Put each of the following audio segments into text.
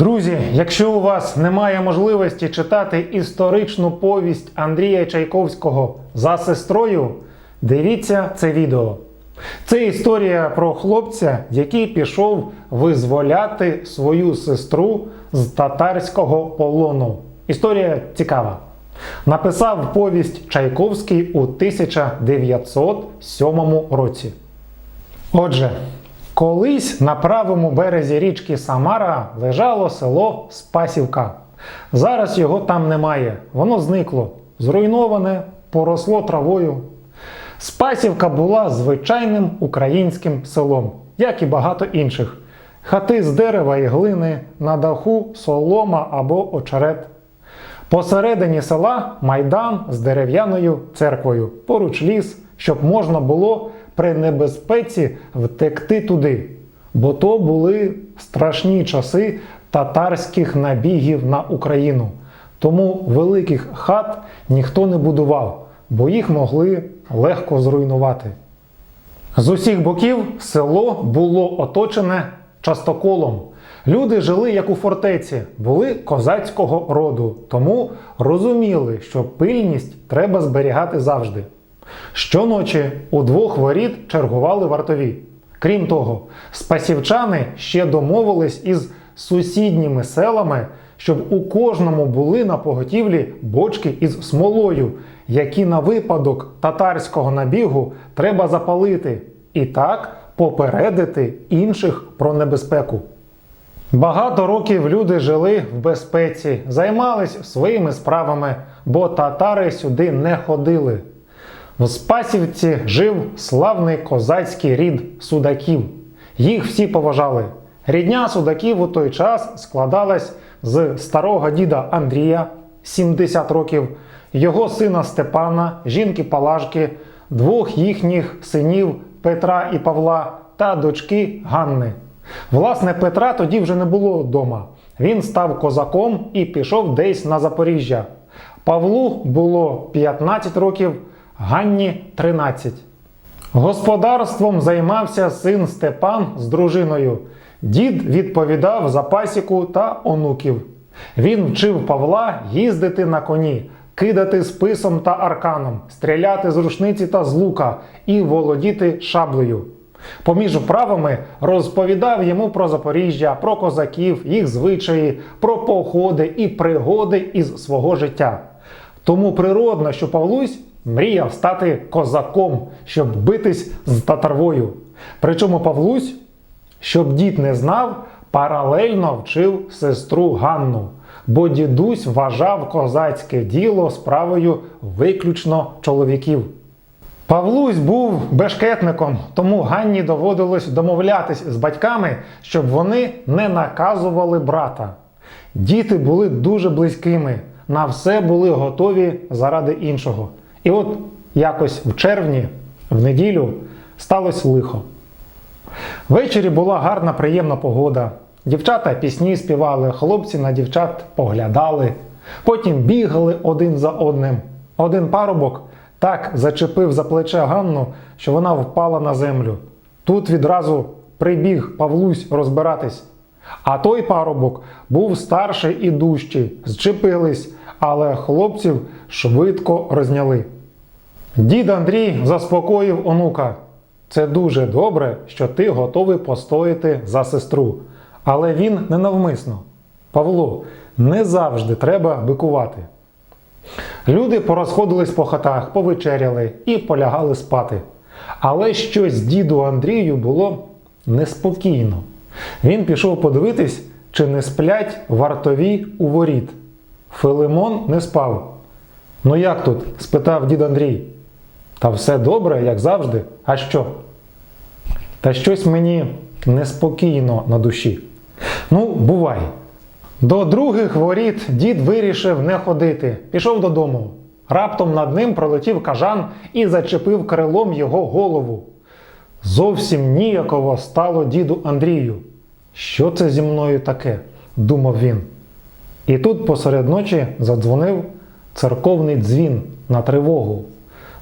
Друзі, якщо у вас немає можливості читати історичну повість Андрія Чайковського за сестрою, дивіться це відео. Це історія про хлопця, який пішов визволяти свою сестру з татарського полону. Історія цікава. Написав повість Чайковський у 1907 році. Отже, колись на правому березі річки Самара лежало село Спасівка. Зараз його там немає. Воно зникло, зруйноване, поросло травою. Спасівка була звичайним українським селом, як і багато інших. Хати з дерева і глини, на даху солома або очерет. Посередині села майдан з дерев'яною церквою, поруч ліс, щоб можна було при небезпеці втекти туди. Бо то були страшні часи татарських набігів на Україну. Тому великих хат ніхто не будував, бо їх могли легко зруйнувати. З усіх боків село було оточене частоколом. Люди жили як у фортеці, були козацького роду, тому розуміли, що пильність треба зберігати завжди. Щоночі у двох воріт чергували вартові. Крім того, спасівчани ще домовились із сусідніми селами, щоб у кожному були на поготівлі бочки із смолою, які на випадок татарського набігу треба запалити, і так попередити інших про небезпеку. Багато років люди жили в безпеці, займались своїми справами, бо татари сюди не ходили. В Спасівці жив славний козацький рід судаків. Їх всі поважали. Рідня судаків у той час складалась з старого діда Андрія 70 років, його сина Степана, жінки Палажки, двох їхніх синів Петра і Павла та дочки Ганни. Власне, Петра тоді вже не було вдома. Він став козаком і пішов десь на Запоріжжя. Павлу було 15 років, Ганні 13. Господарством займався син Степан з дружиною. Дід відповідав за пасіку та онуків. Він вчив Павла їздити на коні, кидати списом та арканом, стріляти з рушниці та з лука і володіти шаблею. Поміж вправами розповідав йому про Запоріжжя, про козаків, їх звичаї, про походи і пригоди із свого життя. Тому природно, що Павлусь мріяв стати козаком, щоб битись з татарвою. Причому Павлусь, щоб дід не знав, паралельно вчив сестру Ганну, бо дідусь вважав козацьке діло справою виключно чоловіків. Павлусь був бешкетником, тому Ганні доводилось домовлятись з батьками, щоб вони не наказували брата. Діти були дуже близькими, на все були готові заради іншого. І от якось в червні, в неділю, сталося лихо. Ввечері була гарна, приємна погода. Дівчата пісні співали, хлопці на дівчат поглядали, потім бігали один за одним. Один парубок так зачепив за плече Ганну, що вона впала на землю. Тут відразу прибіг Павлусь розбиратись. А той парубок був старший і дужчий, зчепились, але хлопців швидко розняли. Дід Андрій заспокоїв онука. Це дуже добре, що ти готовий постояти за сестру. Але він ненавмисно. Павло, не завжди треба бикувати. Люди порозходились по хатах, повечеряли і полягали спати. Але щось діду Андрію було неспокійно. Він пішов подивитись, чи не сплять вартові у воріт. Филимон не спав. Ну як тут? спитав дід Андрій. Та все добре, як завжди. А що? Та щось мені неспокійно на душі. Ну, бувай. До других воріт дід вирішив не ходити, пішов додому. Раптом над ним пролетів кажан і зачепив крилом його голову. Зовсім ніяково стало діду Андрію. Що це зі мною таке? думав він. І тут посеред ночі задзвонив церковний дзвін на тривогу.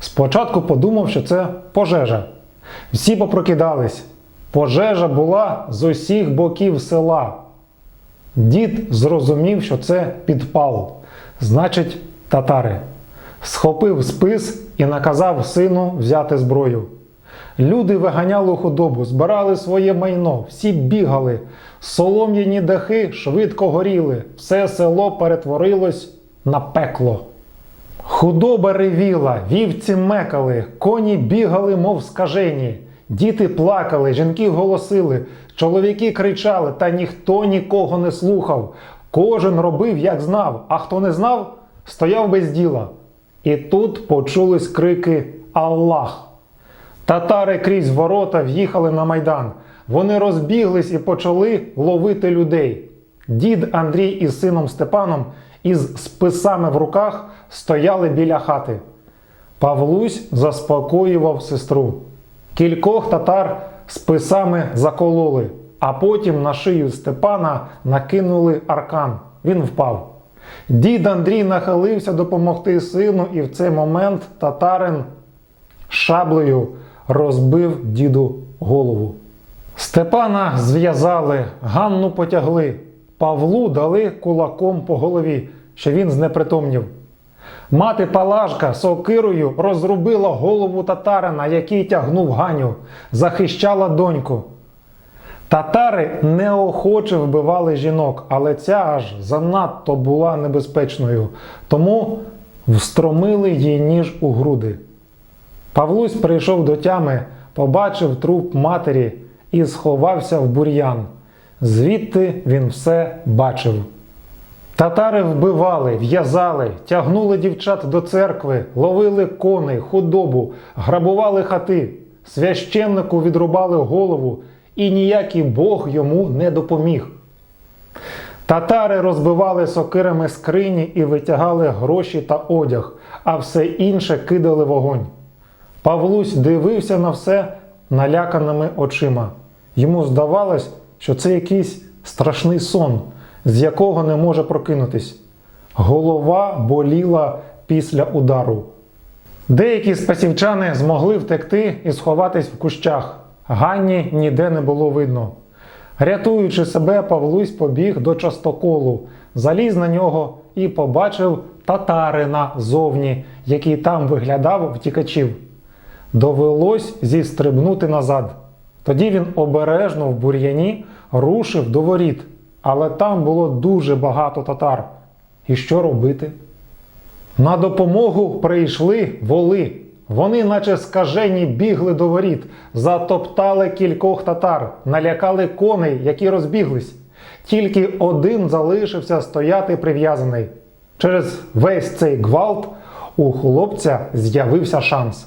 Спочатку подумав, що це пожежа. Всі попрокидались. Пожежа була з усіх боків села. Дід зрозумів, що це підпал, значить, татари. Схопив спис і наказав сину взяти зброю. Люди виганяли худобу, збирали своє майно, всі бігали, солом'яні дахи швидко горіли, все село перетворилось на пекло. Худоба ревіла, вівці мекали, коні бігали, мов скажені, діти плакали, жінки голосили, чоловіки кричали, та ніхто нікого не слухав. Кожен робив, як знав, а хто не знав, стояв без діла. І тут почулись крики Аллах. Татари крізь ворота в'їхали на майдан. Вони розбіглись і почали ловити людей. Дід Андрій із сином Степаном із списами в руках стояли біля хати. Павлусь заспокоював сестру. Кількох татар списами закололи, а потім на шию Степана накинули аркан. Він впав. Дід Андрій нахилився допомогти сину, і в цей момент татарин шаблею розбив діду голову. Степана зв'язали, Ганну потягли, Павлу дали кулаком по голові, що він знепритомнів. Мати Палажка сокирою розрубила голову татарина, який тягнув Ганю, захищала доньку. Татари неохоче вбивали жінок, але ця аж занадто була небезпечною, тому встромили їй ніж у груди. Павлусь прийшов до тями, побачив труп матері і сховався в бур'ян. Звідти він все бачив. Татари вбивали, в'язали, тягнули дівчат до церкви, ловили коней, худобу, грабували хати, священнику відрубали голову, і ніякий Бог йому не допоміг. Татари розбивали сокирами скрині і витягали гроші та одяг, а все інше кидали в огонь. Павлусь дивився на все наляканими очима. Йому здавалось, що це якийсь страшний сон, з якого не може прокинутись. Голова боліла після удару. Деякі спасівчани змогли втекти і сховатись в кущах. Ганні ніде не було видно. Рятуючи себе, Павлусь побіг до частоколу, заліз на нього і побачив татарина зовні, який там виглядав втікачів. Довелось зістрибнути назад. Тоді він обережно в бур'яні рушив до воріт, але там було дуже багато татар. І що робити? На допомогу прийшли воли. Вони, наче скажені, бігли до воріт, затоптали кількох татар, налякали коней, які розбіглись. Тільки один залишився стояти прив'язаний. Через весь цей гвалт у хлопця з'явився шанс.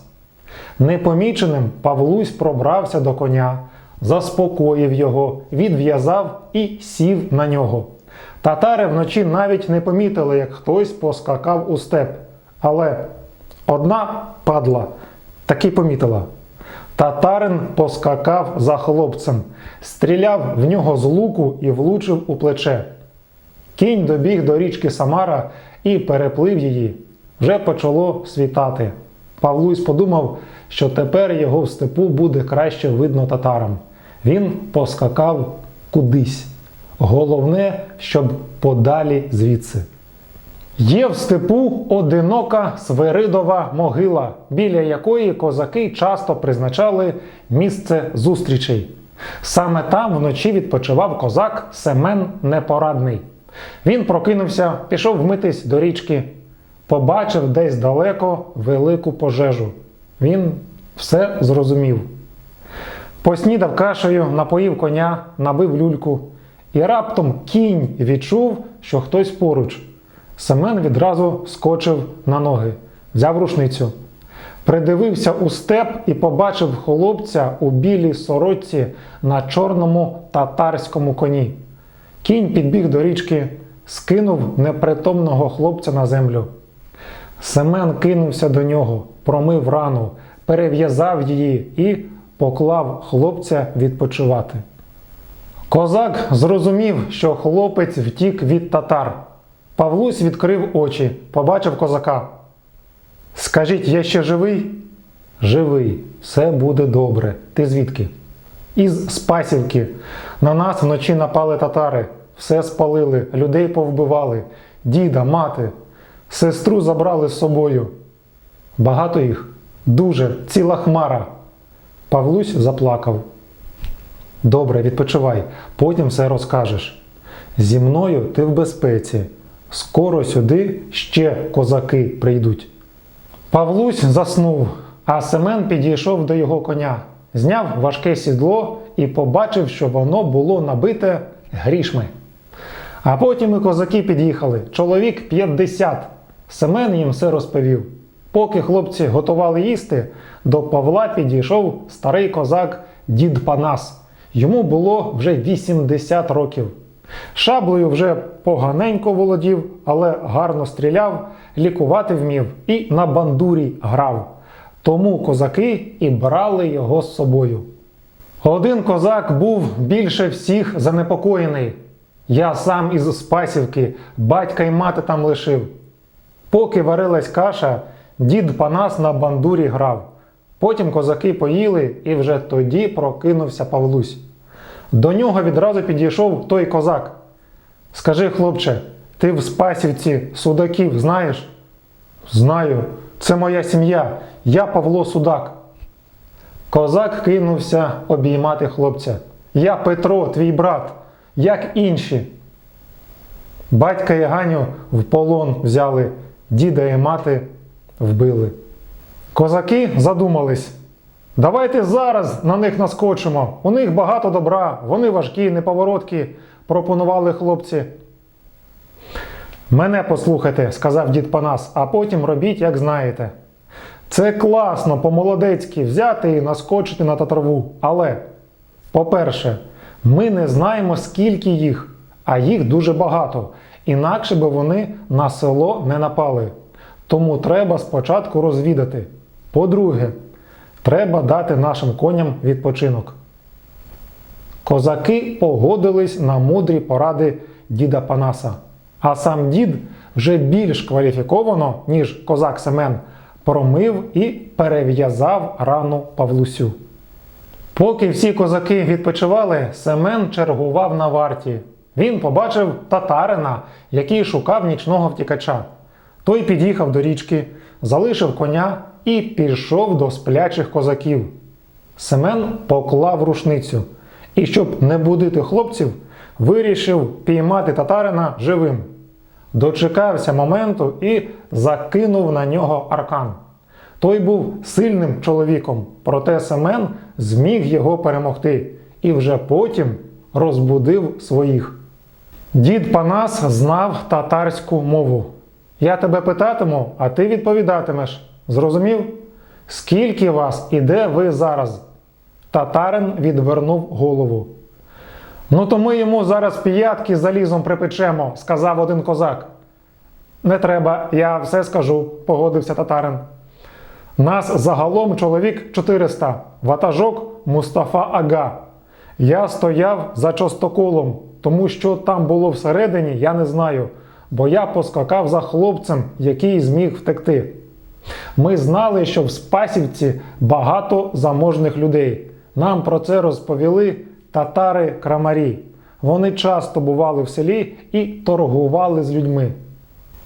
Непоміченим Павлусь пробрався до коня, заспокоїв його, відв'язав і сів на нього. Татари вночі навіть не помітили, як хтось поскакав у степ. Але одна падла таки помітила. Татарин поскакав за хлопцем, стріляв в нього з луку і влучив у плече. Кінь добіг до річки Самара і переплив її. Вже почало світати. Павлусь подумав, що тепер його в степу буде краще видно татарам. Він поскакав кудись. Головне, щоб подалі звідси. Є в степу одинока Свиридова могила, біля якої козаки часто призначали місце зустрічей. Саме там вночі відпочивав козак Семен Непорадний. Він прокинувся, пішов вмитись до річки, побачив десь далеко велику пожежу. Він все зрозумів. Поснідав кашею, напоїв коня, набив люльку, і раптом кінь відчув, що хтось поруч. Семен відразу скочив на ноги, взяв рушницю, придивився у степ і побачив хлопця у білій сорочці на чорному татарському коні. Кінь підбіг до річки, скинув непритомного хлопця на землю. Семен кинувся до нього, промив рану, перев'язав її і поклав хлопця відпочивати. Козак зрозумів, що хлопець втік від татар. Павлусь відкрив очі, побачив козака. Скажіть, я ще живий? Живий, все буде добре. Ти звідки? Із Спасівки. На нас вночі напали татари. все спалили, людей повбивали, діда, мати, сестру забрали з собою. Багато їх, дуже, ціла хмара. Павлусь заплакав. Добре, відпочивай, потім все розкажеш. Зі мною ти в безпеці. Скоро сюди ще козаки прийдуть. Павлусь заснув, а Семен підійшов до його коня, зняв важке сідло і побачив, що воно було набите грішми. А потім і козаки під'їхали, чоловік 50. Семен їм все розповів. Поки хлопці готували їсти, до Павла підійшов старий козак дід Панас. Йому було вже 80 років. Шаблею вже поганенько володів, але гарно стріляв, лікувати вмів і на бандурі грав. Тому козаки і брали його з собою. Один козак був більше всіх занепокоєний. Я сам із Спасівки, батька й мати там лишив. Поки варилась каша, дід Панас на бандурі грав. Потім козаки поїли, і вже тоді прокинувся Павлусь. До нього відразу підійшов той козак. Скажи, хлопче, ти в Спасівці судаків знаєш? Знаю, це моя сім'я. Я Павло Судак. Козак кинувся обіймати хлопця. Я Петро, твій брат, як інші. Батька і Ганю в полон взяли, діда і мати вбили. Козаки задумались. Давайте зараз на них наскочимо. У них багато добра, вони важкі, неповороткі, пропонували хлопці. Мене послухайте, сказав дід Панас, а потім робіть, як знаєте. Це класно, по-молодецьки взяти і наскочити на татарву. Але, по-перше, ми не знаємо, скільки їх, а їх дуже багато. Інакше би вони на село не напали. Тому треба спочатку розвідати. По-друге, треба дати нашим коням відпочинок. Козаки погодились на мудрі поради діда Панаса. А сам дід вже більш кваліфіковано, ніж козак Семен, промив і перев'язав рану Павлусю. Поки всі козаки відпочивали, Семен чергував на варті. Він побачив татарина, який шукав нічного втікача. Той під'їхав до річки, залишив коня і пішов до сплячих козаків. Семен поклав рушницю і, щоб не будити хлопців, вирішив піймати татарина живим. Дочекався моменту і закинув на нього аркан. Той був сильним чоловіком, проте Семен зміг його перемогти і вже потім розбудив своїх. Дід Панас знав татарську мову. Я тебе питатиму, а ти відповідатимеш. Зрозумів? Скільки вас і де ви зараз? Татарин відвернув голову. Ну, то ми йому зараз п'ятки залізом припечемо, сказав один козак. Не треба, я все скажу, погодився татарин. Нас загалом чоловік 400, ватажок Мустафа Ага. Я стояв за частоколом, тому що там було всередині, я не знаю, бо я поскакав за хлопцем, який зміг втекти. Ми знали, що в Спасівці багато заможних людей. Нам про це розповіли татари-крамарі. Вони часто бували в селі і торгували з людьми.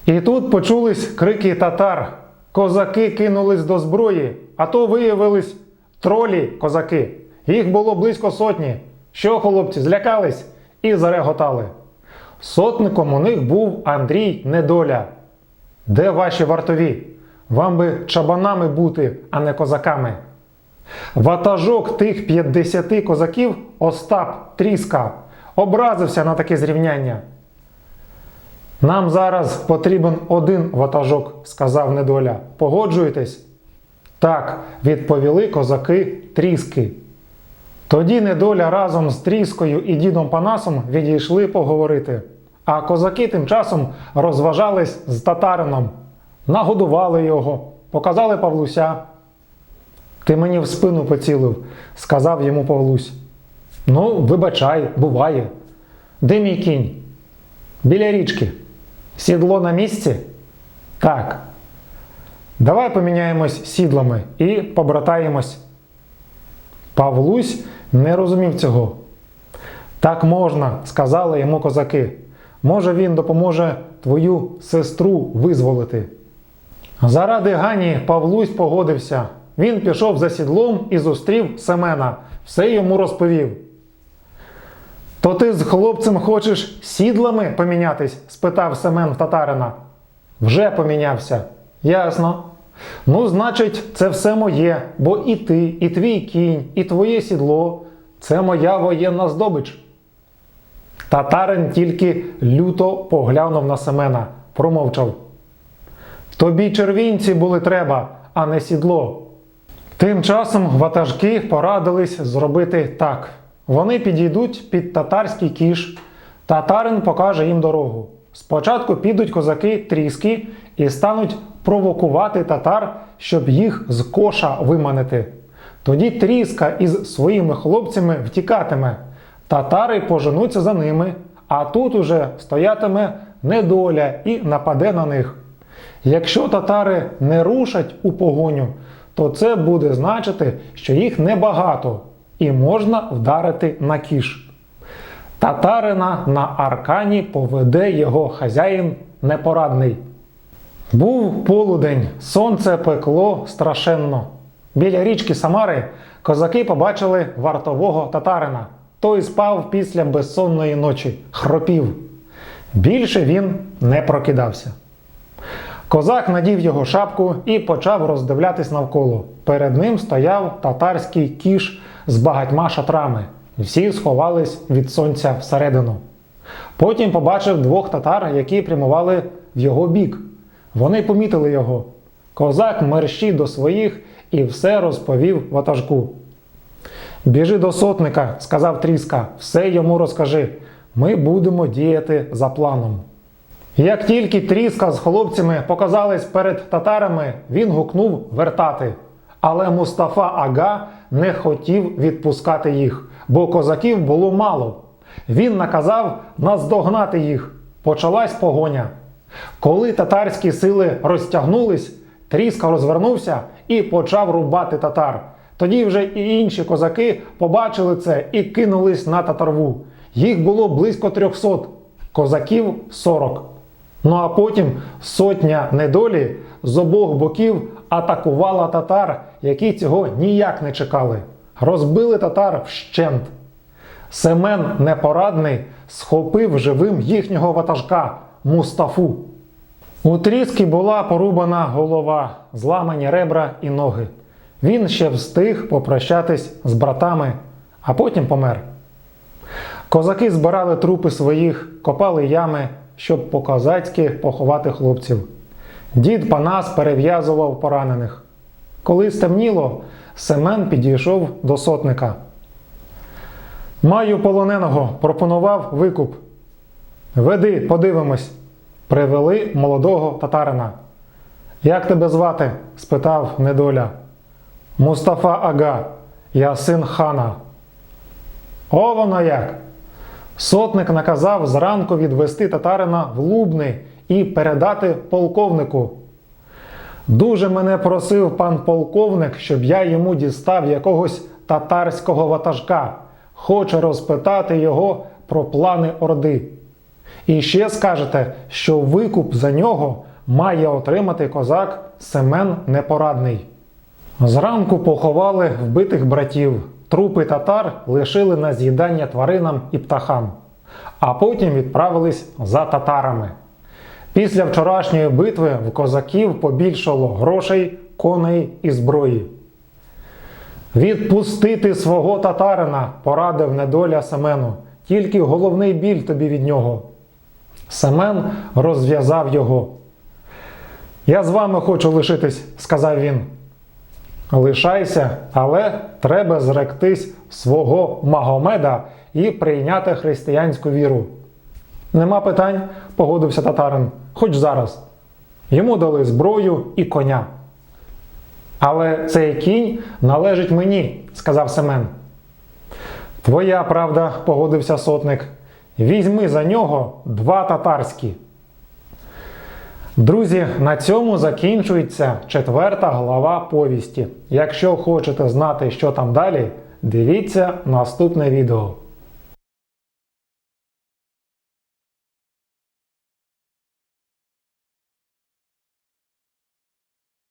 І тут почулись крики татар. Козаки кинулись до зброї, а то виявились тролі козаки. Їх було близько сотні. Що, хлопці, злякались і зареготали. Сотником у них був Андрій Недоля. Де ваші вартові? Вам би чабанами бути, а не козаками. Ватажок тих 50 козаків Остап Тріска образився на таке зрівняння. Нам зараз потрібен один ватажок, сказав недоля. Погоджуєтесь? Так, відповіли козаки тріски. Тоді недоля разом з тріскою і дідом Панасом відійшли поговорити. А козаки тим часом розважались з татарином, нагодували його, показали Павлуся. Ти мені в спину поцілив, сказав йому Павлусь. Ну, вибачай, буває. Де мій кінь? Біля річки. Сідло на місці? Так. Давай поміняємось сідлами і побратаємось. Павлусь не розумів цього. Так можна, сказали йому козаки. Може, він допоможе твою сестру визволити. Заради Гані Павлусь погодився. Він пішов за сідлом і зустрів Семена, все йому розповів. То ти з хлопцем хочеш сідлами помінятись? спитав Семен в татарина. Вже помінявся. Ясно. Ну, значить, це все моє, бо і ти, і твій кінь, і твоє сідло це моя воєнна здобич. Татарин тільки люто поглянув на Семена, промовчав. Тобі червінці були треба, а не сідло. Тим часом ватажки порадились зробити так. Вони підійдуть під татарський кіш, татарин покаже їм дорогу. Спочатку підуть козаки тріски і стануть провокувати татар, щоб їх з коша виманити. Тоді тріска із своїми хлопцями втікатиме, татари поженуться за ними, а тут уже стоятиме недоля і нападе на них. Якщо татари не рушать у погоню, то це буде значити, що їх небагато і можна вдарити на кіш. Татарина на аркані поведе його хазяїн непорадний. Був полудень, сонце пекло страшенно. Біля річки Самари козаки побачили вартового татарина. Той спав після безсонної ночі, хропів. Більше він не прокидався. Козак надів його шапку і почав роздивлятись навколо. Перед ним стояв татарський кіш з багатьма шатрами. Всі сховались від сонця всередину. Потім побачив двох татар, які прямували в його бік. Вони помітили його. Козак мерщій до своїх і все розповів ватажку. Біжи до сотника, сказав Тріска, все йому розкажи. Ми будемо діяти за планом. Як тільки тріска з хлопцями показались перед татарами, він гукнув вертати. Але Мустафа Ага не хотів відпускати їх, бо козаків було мало. Він наказав наздогнати їх. Почалась погоня. Коли татарські сили розтягнулись, тріска розвернувся і почав рубати татар. Тоді вже і інші козаки побачили це і кинулись на татарву. Їх було близько трьохсот, козаків 40. Ну а потім сотня недолі з обох боків атакувала татар, які цього ніяк не чекали. Розбили татар вщент. Семен Непорадний схопив живим їхнього ватажка Мустафу. У тріски була порубана голова, зламані ребра і ноги. Він ще встиг попрощатись з братами, а потім помер. Козаки збирали трупи своїх, копали ями, щоб по-козацьки поховати хлопців. Дід Панас перев'язував поранених. Коли стемніло, Семен підійшов до сотника. Маю полоненого, пропонував викуп. Веди, подивимось. Привели молодого татарина. Як тебе звати? спитав недоля. Мустафа Ага, я син хана. О, воно як! Сотник наказав зранку відвести татарина в Лубни і передати полковнику. Дуже мене просив пан полковник, щоб я йому дістав якогось татарського ватажка. Хоче розпитати його про плани Орди. І ще скажете, що викуп за нього має отримати козак Семен Непорадний. Зранку поховали вбитих братів. Трупи татар лишили на з'їдання тваринам і птахам, а потім відправились за татарами. Після вчорашньої битви в козаків побільшало грошей, коней і зброї. Відпустити свого татарина, порадив недоля Семену, тільки головний біль тобі від нього. Семен розв'язав його. Я з вами хочу лишитись, сказав він. Лишайся, але треба зректись свого Магомеда і прийняти християнську віру. Нема питань, погодився татарин, хоч зараз. Йому дали зброю і коня. Але цей кінь належить мені, сказав Семен. Твоя правда, погодився сотник. Візьми за нього два татарські. Друзі, на цьому закінчується четверта глава повісті. Якщо хочете знати, що там далі, дивіться наступне відео.